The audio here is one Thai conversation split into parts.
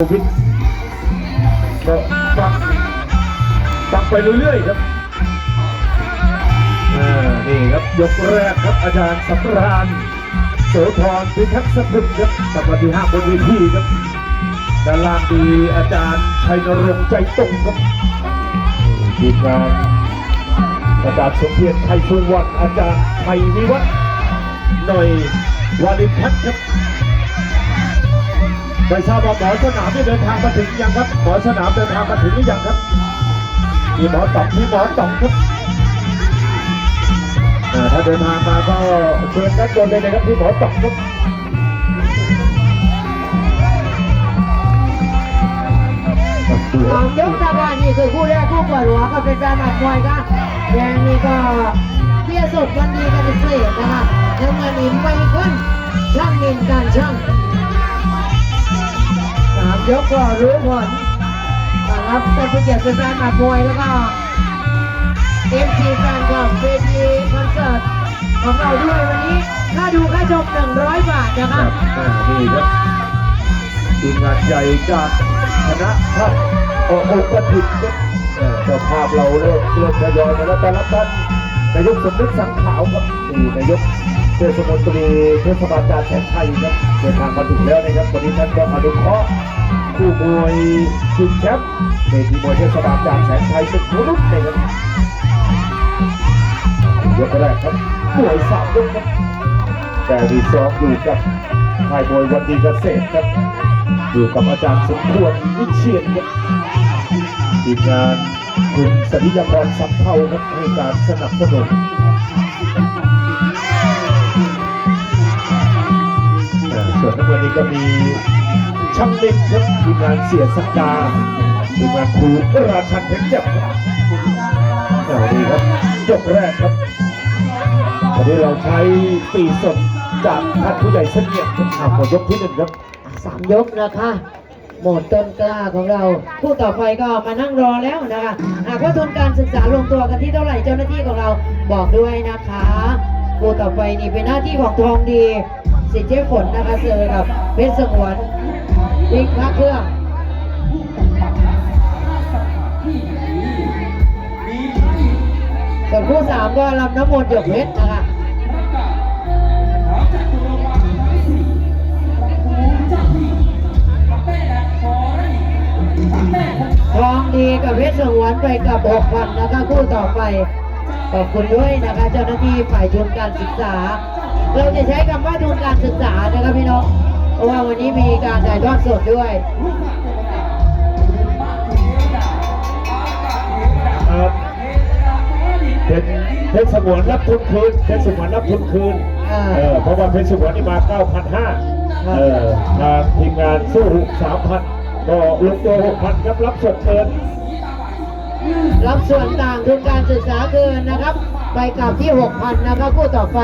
โควิดก็ฟังฟังไปเรื่อยๆครับอ่านี่ครับยกแรกครับอาจารย์สำราญโสธรพิทักษ์สกุลครับกับวันที่ห้าบนเวทีครับด้านล่างมีอาจารย์ชัยนรงค์ใจตรงครับนี่ทีมงานอาจารย์สมเพียรไทยสุวรรณอาจารย์ไทยวิวัฒน์หน่อยวาลิพัฒน์ครับ ไม่ทราบว่าหมอสนามได้เดินทางมาถึงยังครับ หมอสนามเดินทางมาถึงหรือยังครับ มีหมอตอบมีหมอตอบครับถ้าเดินทางมาก็เชิญด้านบนเลยนะครับที่หมอตอบครับสองยกตะวันนี่คือคู่แรกคู่เปิดหัวก็เป็นแฟนหมัดมวยครับแดงนี่ก็เพียสุดวันดีกันเป็นเศษนะคะแล้วมันนี่ไม่ขึ้นช่างนินการช่าง ยกก็รู้ผลนะครับเป็นผู้เกียรติเป็นแฟนมวยแล้วก็เอฟซีแฟนคลับเวทีคอนเสิร์ตของเราด้วยวันนี้ค่าดูค่าชม100 บาทนะคะรับนี่ครับทีมงานใหญ่จากคณะภาพโอโอกระถิ่นครับเจ้าภาพเราเริ่มเริ่มทยอยมาแล้วแต่ละท่านนายกสมนึกสังขาวครับนี่นายกเทศมนตรีเทศบาลจารแสนชัยครับเดินทางมาถึงแล้วนะครับวันนี้ท่านก็อนุเคราะห์ คู่มวยชิงแชมป์เวทีมวยเทศบาลจารแสนชัยเป็นผู้รุ่นเลยครับยกแรกครับมวยสามยกครับแต่ดีซ้อมอยู่กับค่ายมวยวันดีเกษตรครับ อยู่กับอาจารย์สมควรวิเชียนครับทีมงานคุณสริยพรสัมเภาครับให้การสนับสนุนส่วนทั้งวันนี้ก็มี ช่างเล็กครับทีมงานเสียสักดาทีมงานครูราชันเพชรเจ็บครับเอาดีครับยกแรกครับวันนี้เราใช้ปีสดจากท่านผู้ใหญ่เสียดครับหมดยกที่หนึ่งครับสามยกนะคะ หมดต้นกล้าของเรา ผู้ต่อไปก็มานั่งรอแล้วนะคะหากว่าทุนการศึกษาลงตัวกันที่เท่าไหร่เจ้าหน้าที่ของเราบอกด้วยนะคะผู้ต่อไปนี่เป็นหน้าที่ของทองดีสิทธิเจ๊ฝนนะคะเจอกับเพชรสงวน วิ่งพระเครื่องส่วนคู่สามก็ลำน้ำมนต์หยกเพชรนะคะทองดีกับเพชรสงวนไปกับหกพันนะคะคู่ต่อไปขอบคุณด้วยนะคะเจ้าหน้าที่ฝ่ายทุนการศึกษา เราจะใช้คำว่าทุนการศึกษานะคะพี่น้อง เพราะว่าวันนี้มีการถ่ายทอดสดด้วยครับเป็นเพชรสมวนรับทุนคืนเพชรสมวนรับทุนคืนอ่าเออเพราะว่าเพชรสมวนนี่มา 9,500เออทางทีมงานสู้3,000ก็ลงตัว6,000ครับรับสดเกินรับส่วนต่างทุนการศึกษาเกินนะครับ ไปกลับที่ 6,000 นะครับคู่ต่อไป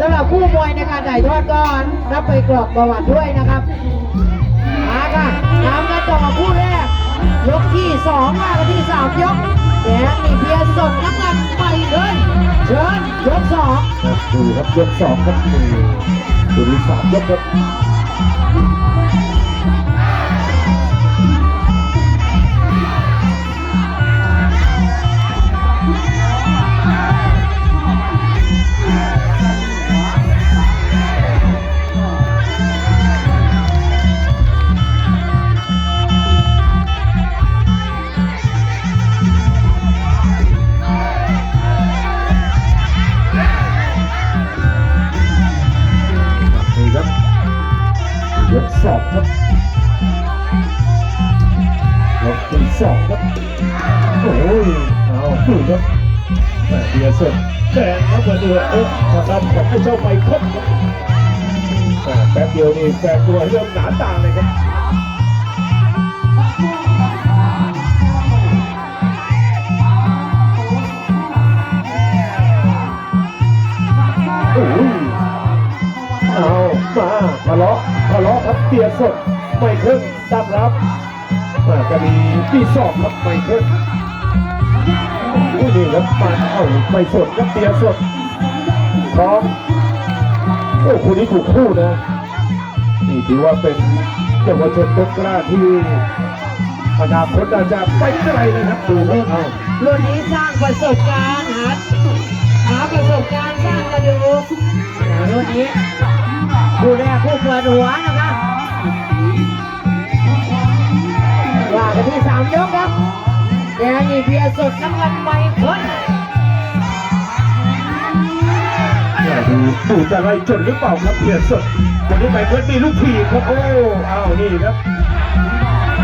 สำหรับคู่มวยในการถ่ายทอดก็รับไปกรอกประวัติด้วยนะครับมาค่ะน้ำกันต่อคู่แรก ยกที่สองมากที่สามยกแดงนี่เพียรสดน้ำเงินไปเลยเชิญยกสองดูครับยกสองครับดูดูที่สามยกครับ โอ้ยเอาดูครับแหม่เบียร์สดแดงครับเหมือนเดือเอ๊ะทางด้านของไอ้เจ้าไมเคิลครับแหม่แป๊บเดียวนี่แฝงตัวเริ่มหนาตาเลยครับโอ้ยเอามาทะเลาะทะเลาะครับเตียสดไม่ขึ้นตั้งรับ จะมีที่สอบครับไม่ขึ้นอุ้ยนี่ครับมาเอาไม่สดครับเตียสดพร้อมโอ้คู่นี้ถูกคู่นะนี่ถือว่าเป็นเยาวชนต้นกล้าที่อนาคตอาจจะไปไกลเลยครับดูครับเอารุ่นนี้สร้างประสบการณ์หาหาประสบการณ์สร้างกระดูกรุ่นนี้ดูแลผู้เปิดหัวนะคะว่ ยกครับแดงนี่เบียร์สดน้ำเงินไม่พ้นดูดูจะไรจนหรือเปล่าครับเพียรสดวันนี้ไปเพื่อนมีลูกทีครับโอ้อ้าวนี่ครับ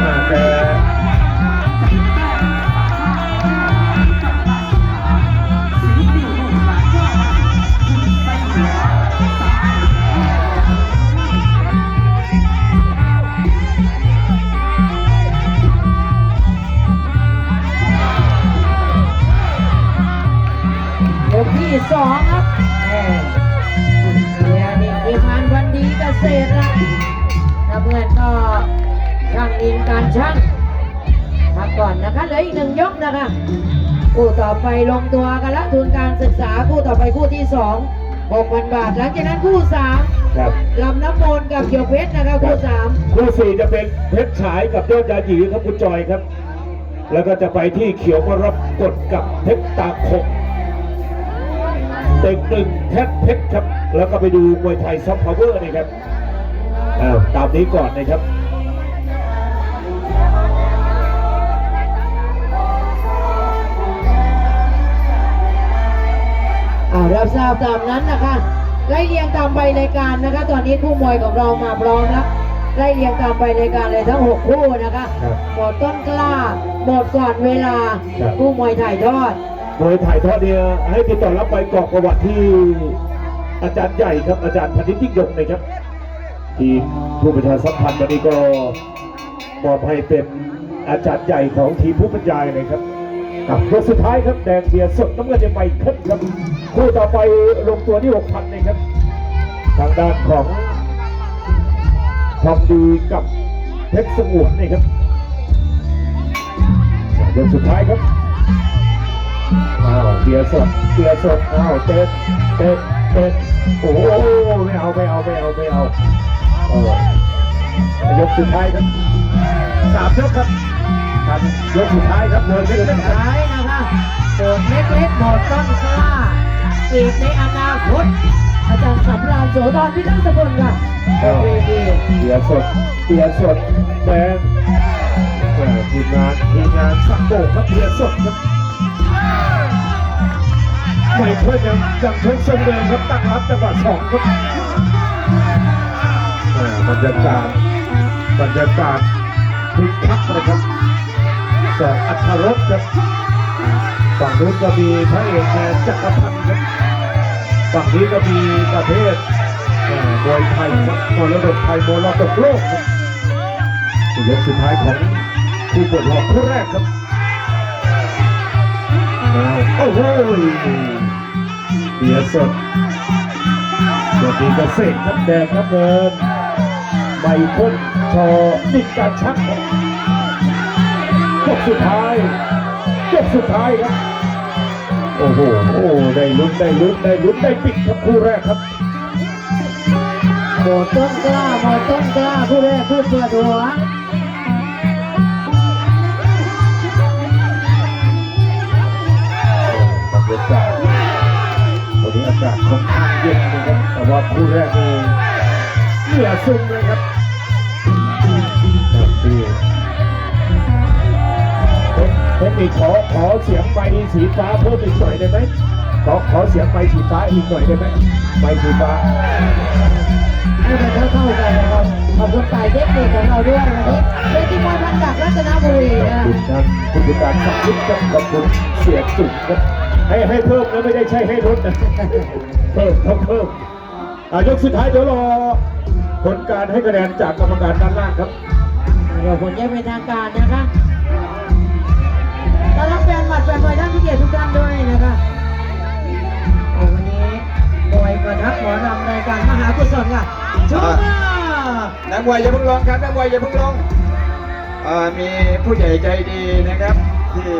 อ่าแต่ ที่สองครับแหม่เบียร์นี่ทีมงานวันดีเกษตรนะน้ำเงินก็ช่างอินการช่างพักก่อนนะคะเหลืออีกหนึ่งยกนะคะคู่ต่อไปลงตัวกันแล้วทุนการศึกษาคู่ต่อไปคู่ที่สองหกพันบาท หลังจากนั้นคู่สามครับลำน้ำมนต์กับเขียวเพชรนะครับคู่สามคู่สี่จะเป็นเพชรฉายกับยอดยาหยีครับคุณจอยครับ แล้วก็จะไปที่เขียวมารับกดกับเพชรตาคง เต็งหนึ่งแทบเพชรครับ แล้วก็ไปดูมวยไทยซับพาวเวอร์นะครับอ้าวตามนี้ก่อนนะครับอ่ารับทราบตามนั้นนะคะไล่เรียงตามใบรายการนะคะ ตอนนี้คู่มวยของเรามาพร้อมแล้วไล่เรียงตามใบรายการเลยทั้งหกคู่นะคะครับหมดต้นกล้าหมดก่อนเวลาครับคู่มวยถ่ายทอด มวยถ่ายทอดเนี่ยให้ติดต่อรับไปกรอกประวัติที่อาจารย์ใหญ่ครับ อาจารย์พนิษฐ์ยิ่งยงนะครับ ที่ผู้ประชาสัมพันธ์วันนี้ก็มอบให้เป็นอาจารย์ใหญ่ของทีมผู้บรรยายเลยครับกับยกสุดท้ายครับแดงเบียร์สดน้ำเงินจะไปขึ้นครับคู่ต่อไปลงตัวที่หกพันเลยครับ ทางด้านของทองดีกับเพชรสงวนนี่ครับยกสุดท้ายครับ อ้าวเบียร์สดเบียร์สดอ้าวเต็มเต็มเต็มโอ้โหไม่เอาไม่เอาไม่เอาไม่เอาเออยกสุดท้ายครับสามยกครับครับยกสุดท้ายครับเดินเป็ขึ้นนสุดนะครับท้ายนะคะโดดเล็กๆหมดต้นกล้าอีกในอนาคตอาจารย์สำราญโสธรพิทักษ์สกุลค่ะโอเคดีเบียร์สดเบียร์สดแดงแหม่ทีมงานทีมงานสักโบกครับเบียร์สดครับ ไม่เพื่อนยังยังเพิ่งเสมอครับตั้งรับจังหวะสองครับบรรยากาศบรรยากาศคึกคักเลยครับสองอัธรสครับฝั่งนู้นก็มีพระเอกแมนจักรพันธ์ครับฝั่งนี้ก็มีประเภทเอ่อมวยไทยมรดกไทยมรดกโลกครับยกสุดท้ายของคู่เปวดหอกคู่แรกครับ อ้าวโอ้โหเบียสดสวัสดีเกษตรครับแดงครับเดินใบพ่นชอนิดการชักครับยกสุดท้ายยกสุดท้ายครับ โอ้โหโอ้ได้ลุ้นได้ลุ้นได้ลุ้นได้ปิดครับคู่แรกครับหมดต้นกล้าหมดต้นกล้าผู้แรกผู้เปิดหัว บรรยากาศวันนี้อากาศค่อนข้างเย็นนะครับแต่ว่าคู่แรกนี่เหนือซึมเลยครับครับพี่เทคนิคขอขอเสียงไฟสีฟ้าเพิ่มอีกหน่อยได้ไหมขอขอเสียงไฟสีฟ้าอีกหน่อยได้ไหมไฟสีฟ้าให้มันเท่าๆกันนะครับขอบคุณฝ่ายเทคนิคของเราด้วยวันนี้เป็นทีมมวยพันดักรัตนบุรีขอบนะคุณท่านผู้จัดการสักดิ์ครับขอบคุณเสียจุกครับ ให้ให้เพิ่มนะไม่ได้ใช่ให้ลดนะเพิ่มต้องเพิ่มอะยกสุดท้ายเดี๋ยวรอผลการให้คะแนนจากกรรมการด้านล่างครับเดี๋ยวผลจะเป็นทางการนะคะต้อนรับแฟนหมัดแฟนมวยท่านผู้เกียรติทุกท่านด้วยนะคะเอาวันนี้มวยกระทักหมอรำรายการมหากุศลค่ะชมค่ะนักมวยอย่าเพิ่งลงครับนักมวยอย่าเพิ่งลงเอ่อมีผู้ใหญ่ใจดีนะครับที่